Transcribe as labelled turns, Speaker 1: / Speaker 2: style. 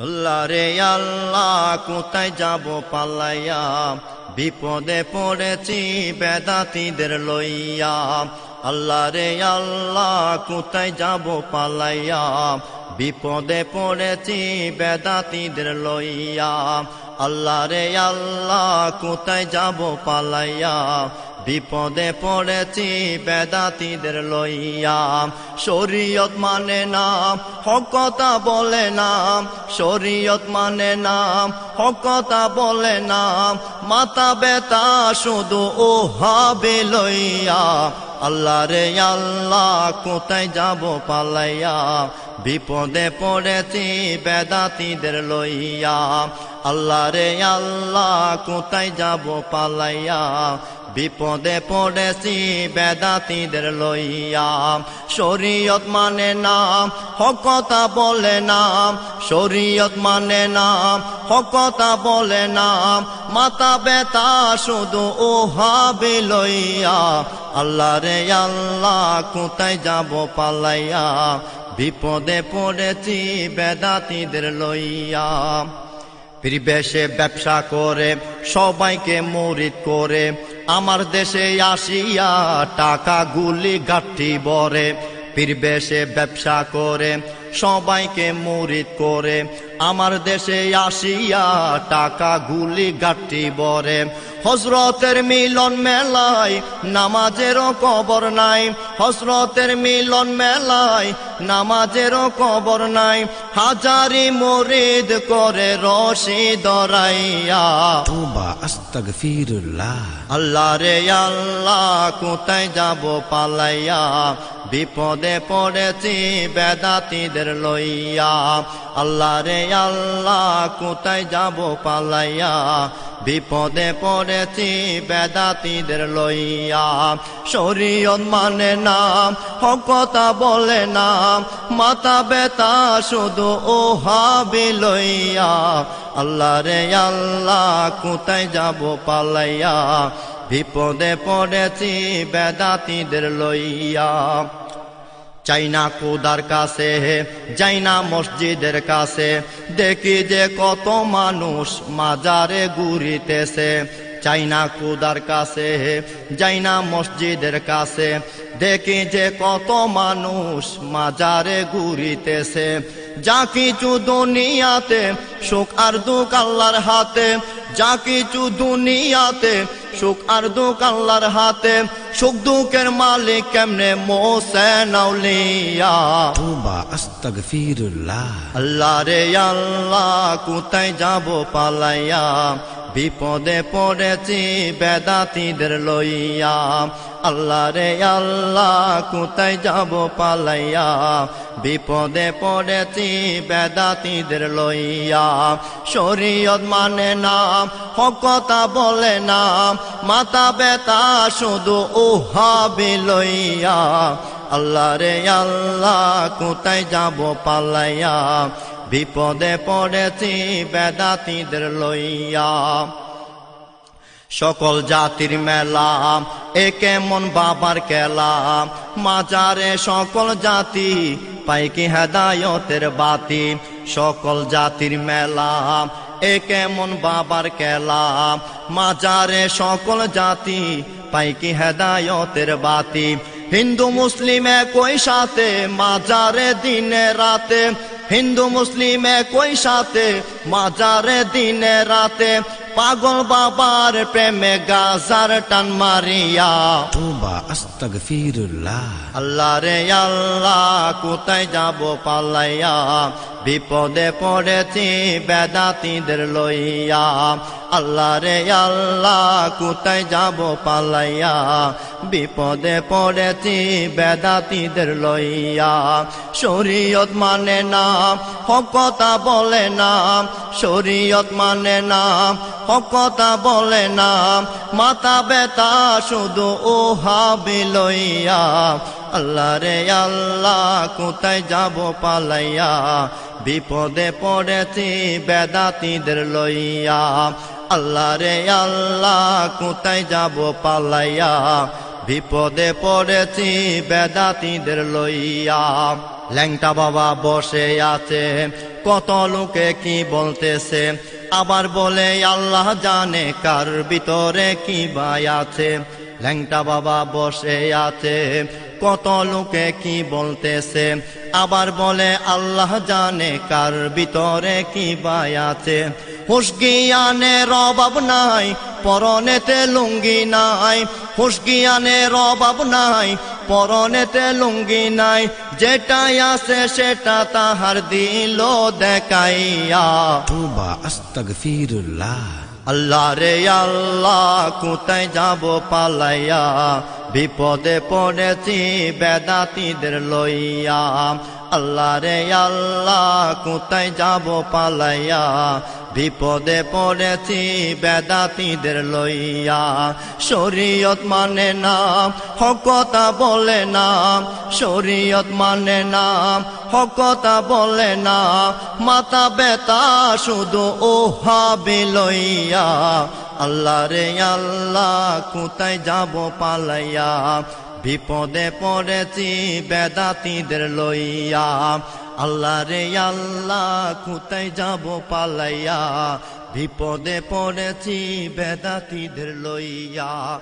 Speaker 1: আল্লাহ রে আল্লাহ, কোথায় যাব পালাইয়া? বিপদে পড়েছি বেদাতিদের লইয়া। আল্লাহ রে আল্লাহ, কোথায় যাব পালাইয়া? বিপদে পড়েছি বেদাতিদের লইয়া। আল্লাহ রে আল্লাহ, কোথায় যাব পালাইয়া? বিপদে পড়েছি বেদাতিদের লইয়া। শরীয়ত মানে না হকতা বলে না শরীয়ত মানে না হকতা বলে না মাতা বেতা শুধু ও হবে লইয়া। আল্লাহ রে আল্লাহ, কোথায় যাব পালাইয়া? বিপদে পড়েছি বেদাতিদের লইয়া। আল্লাহ রে আল্লাহ কোথায় যাব পালাইয়া? বিপদে পড়েছি বেদাতিদের লইয়া। শরীয়ত মানে না হকতা বলে না শরীয়ত মানে না হকতা বলে না মাতা বেতা শুধু ও হাবে লইয়া। আল্লাহ রে আল্লাহ কোথায় যাব পালাইয়া? বিপদে পড়েছি বেদাতিদের লইয়া। পরিবেশে ব্যবসা করে, সবাইকে মরিত করে। আমার দেশে আসিয়া টাকা গুলি গাঠি বরে। পরিবেশে ব্যবসা করে, সবাইকে মরিত করে। আমার দেশে আসিয়া টাকা গুলি গাঠি বরে। হজরতের মিলন মেলায় নামাজেরও কবর নাই। হজরতের মিলন মেলায় নামাজেরও কবর নাই হাজারি মরিদ করে রশি দরাইয়া। আল্লাহ রে আল্লাহ কোথায় যাব পালাইয়া? বিপদে পড়েছি বেদাতিদের লইয়া। আল্লাহ রে আল্লাহ কোথায় যাব পালাইয়া? বিপদে পড়েছি বেদাতিদের লইয়া। শরীয়ত মানে না হকতা বলে না। মাতা বেতা শুধু ও হাবি লইয়া। আল্লাহ রে আল্লাহ কোথায় যাব পালাইয়া? বিপদে পড়েছি বেদাতিদের লইয়া। চাইনা কুদার কাছে যাইনা মসজিদের কাছে। দেখি যে কত মানুষ মাজারে ঘুরিতেছে। চাইনা কুদার কাছে যাইনা মসজিদের কাছে। দেখি যে কত মানুষ মাজারে ঘুরিতেছে। যা কিছু দুনিয়াতে সুখ আর দুঃখ আল্লাহর হাতে, যা কিছু দুনিয়াতে সুখ আর দুঃখ আল্লাহর হাতে সুখ দুঃখের মালিক কেমনে মোসেন আউলিয়া
Speaker 2: তুবা আস্তাগফিরুল্লাহ
Speaker 1: আল্লাহ রে আল্লাহ কোথায় যাব পালাইয়া বিপদে পড়েছি বেদাতিদের লইয়া আল্লাহ রে আল্লাহ, কোথায় যাব পালাইয়া? বিপদে পড়েছি, বেদাতিদের লইয়া। শরীয়ত মানে না, হকতা বলে না। মাতা বেতা শুধু হাবি লইয়া। আল্লাহ রে আল্লাহ, কোথায় যাব পালাইয়া? বিপদে পড়েছি, বেদাতিদের লইয়া। সকল জাতির মেলা, এ কেমন বাবার খেলা? মাজারে সকল জাতি পাই কি হেদায়তের বাতি? সকল জাতির মেলা, এ কেমন বাবার খেলা? মাজারে সকল জাতি পাই কি হেদায়তের বাতি? হিন্দু মুসলিম একই সাথে মাজারে দিনে রাতে। হিন্দু মুসলিম একই সাথে মাজারে দিনে রাতে। পাগল বাবার প্রেমে গাজার টান মারিয়া।
Speaker 2: তোবা আস্তাগফিরুল্লাহ।
Speaker 1: আল্লাহ রে আল্লাহ কোথায় যাব পালাইয়া? বিপদে পড়েছি বেদাতিদের লইয়া। আল্লাহ রে আল্লাহ, কোথায় যাব পালাইয়া? বিপদে পড়েছি, বেদাতিদের লইয়া। শরীয়ত মানে না হকতা বলে না। শরীয়ত মানে না হকতা বলে না। মাতা বেতা শুধু ও হাবি লইয়া আল্লাহ রে আল্লাহ, কোথায় যাব পালাইয়া? বিপদে পড়েছি বেদাতিদের লইয়া। আল্লাহ রে আল্লাহ, কোথায় যাব পালাইয়া? বিপদে পড়েছি বেদাতিদের লইয়া। ল্যাংটা বাবা বসে আছে, কত লোকে কি বলতেছে? আবার বলে, আল্লাহ জানে কার ভিতরে কি বাই আছে। ল্যাংটা বাবা বসে আছে কত লোকে কি বলতেছে? আবার বলে, আল্লাহ জানে কার ভিতরে কি বাই আছে। হুসগিয়ানের অভাব নাই, পরনেতে লুঙ্গি নাই। হুসগিয়ানের অভাব নাই, পরনেতে লুঙ্গি নাই। যেটাই আছে সেটা তাহার দিল দেখাইয়া। আল্লাহ রে আল্লাহ, কোথায় যাব পালাইয়া? বিপদে পড়েছি, বেদাতিদের লইয়া। আল্লাহ রে আল্লাহ, কোথায় যাব পালাইয়া? বিপদে পড়েছি বেদাতিদের লইয়া। শরীয়ত মানে না হকতা বলে না। শরীয়ত মানে না হকতা বলে না। মাথা বেতা শুধু ও হাবি লইয়া। আল্লাহ রে আল্লাহ, কোথায় যাব পালাইয়া? বিপদে পড়েছি বেদাতিদের লইয়া। আল্লাহ রে আল্লাহ কোথায় যাব পালাইয়া? বিপদে পড়েছি বেদাতিদের লইয়া।